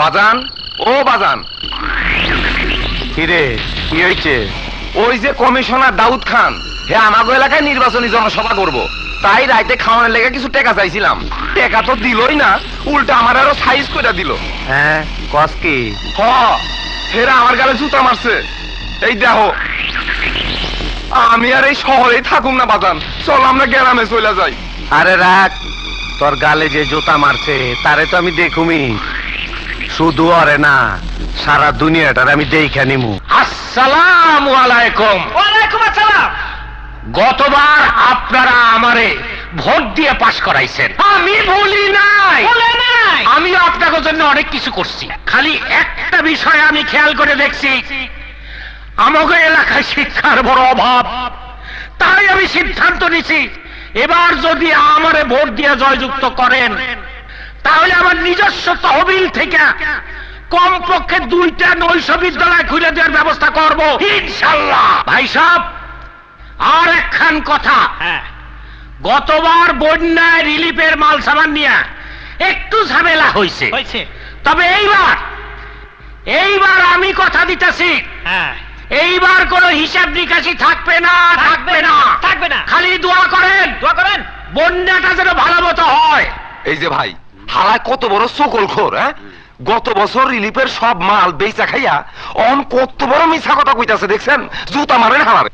বাজান? ও বাজান। কিরে কি হয়েছে ওই যে কমিশনার দাউদ খান হে আমাগো এলাকায় নির্বাচনী জনসভা করব। তাই রাইতে খাওয়ানোর লেগে কিছু টাকা চাইছিলাম। টাকা তো দিলই না উল্টা আমার আরও সাইজ করে দিল। হ্যাঁ কস কি? হ হেরা আমার গালে জুতা মারছে। এই দেখো আমি আর এই শহরেই থাকুম না বাজান। চল আমরা গ্রামে চলে যাই। আরে রাখ তোর গালে যে জুতা মারছে তারে তো আমি দেখুমি শুধু আরে না সারা দুনিয়াটার আমি দেখে নিমু। আসসালামু আলাইকুম। ওয়ালাইকুম আসসালাম। গতবার আপনারা আমারে ভোট দিয়ে পাশ করাইছেন। আমি বলি নাই। আমি আপনাদের জন্য অনেক কিছু করছি। খালি একটা বিষয় আমি খেয়াল করে দেখছি। আমাকে এলাকায় শিক্ষার বড় অভাব। তাই আমি সিদ্ধান্ত নিছি এবার যদি আমারে ভোট দিয়ে জয়যুক্ত করেন তাহলে আমার নিজস্ব তহবিল থেকে কমপক্ষে দুইটা নৈশ বিদ্যালয় খুলে দেওয়ার ব্যবস্থা করব ইনশাল্লাহ ভাই সাহেব আর একখান কথা। হ্যাঁ। গতবার বন্যায় রিলিফের মাল সামান নিয়ে একটু ঝামেলা হয়েছে। হয়েছে। তবে এইবার এইবার আমি কথা দিতেছি। হ্যাঁ। এইবার কোনো হিসাব নিকাশি থাকবে না থাকবে না। থাকবে না। খালি দোয়া করেন দোয়া করেন। বন্যাটা যেন ভালো মতো হয়। এই যে ভাই হালায় কত বড় সকল খোর হ্যাঁ? গত বছর রিলিফের সব মাল বেচা খাইয়া অন কত বড় মিছা কথা কইতাছে, দেখছেন? জুতা মারেন হালারে।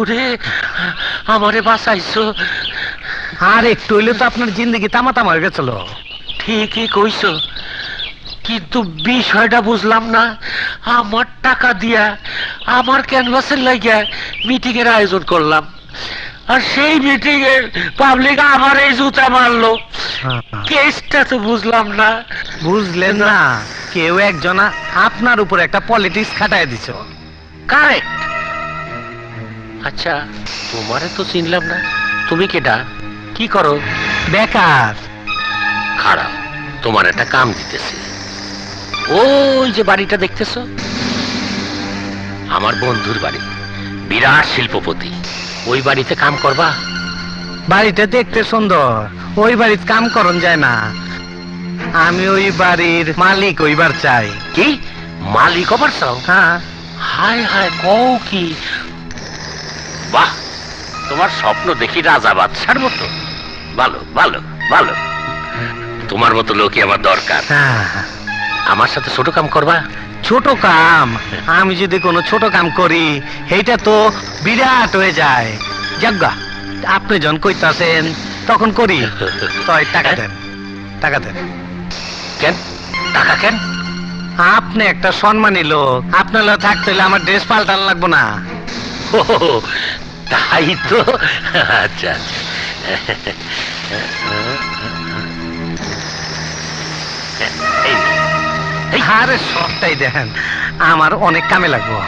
ওরে আমারে বাঁচাইছো। আর একটু হইলে তো আপনার জিন্দগি তামা তামা হয়ে গেছিল। ঠিকই কইছো কিন্তু বিষয়টা বুঝলাম না। আমার টাকা দিয়া আমার ক্যানভাসের লাগিয়া মিটিং এর আয়োজন করলাম। আর সেই মিটিং এ পাবলিক আমার এই জুতা মারলো। কেসটা তো বুঝলাম না। বুঝলেন না কেউ একজন আপনার উপর একটা পলিটিক্স খাটায় দিছ। কারেক্ট আচ্ছা তোমারে তো চিনলাম না। তুমি কেটা কি করো? বেকার। খারাপ। তোমার একটা কাম দিতেছে। ওই যে বাড়িটা দেখতেছো? আমার বন্ধুর বাড়ি। বিরাট শিল্পপতি। ওই বাড়িতে কাম করবা? বাড়িটা দেখতে সুন্দর। ওই বাড়িতে কাম করন যায় না। আমি ওই বাড়ির মালিক ওইবার চাই। কি? মালিক হবার চাও? হ্যাঁ। হায় হায় কও কি? বাহ তোমার স্বপ্ন দেখি রাজা বাদশার মতো। ভালো ভালো ভালো। তোমার মতো লোকই আমার দরকার। হ্যাঁ। আমার সাথে ছোট কাম করবা? ছোট কাম? আমি যদি কোনো ছোট কাম করি এইটা তো বিরাট হয়ে যায়। যাজ্ঞা আপনি যখন কইতাছেন তখন করি। তয় টাকা দেন টাকা দেন। কেন? টাকা কেন? আপনি একটা সম্মানী লোক। আপনার থাকতে হলে আমার ড্রেস পাল্টানো লাগবো না। ও, তাই তো? আচ্ছা আচ্ছা। আরে সবটাই দেন আমার অনেক কামে লাগবো।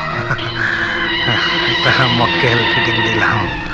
মক্কেল ফিটিং দিলাম।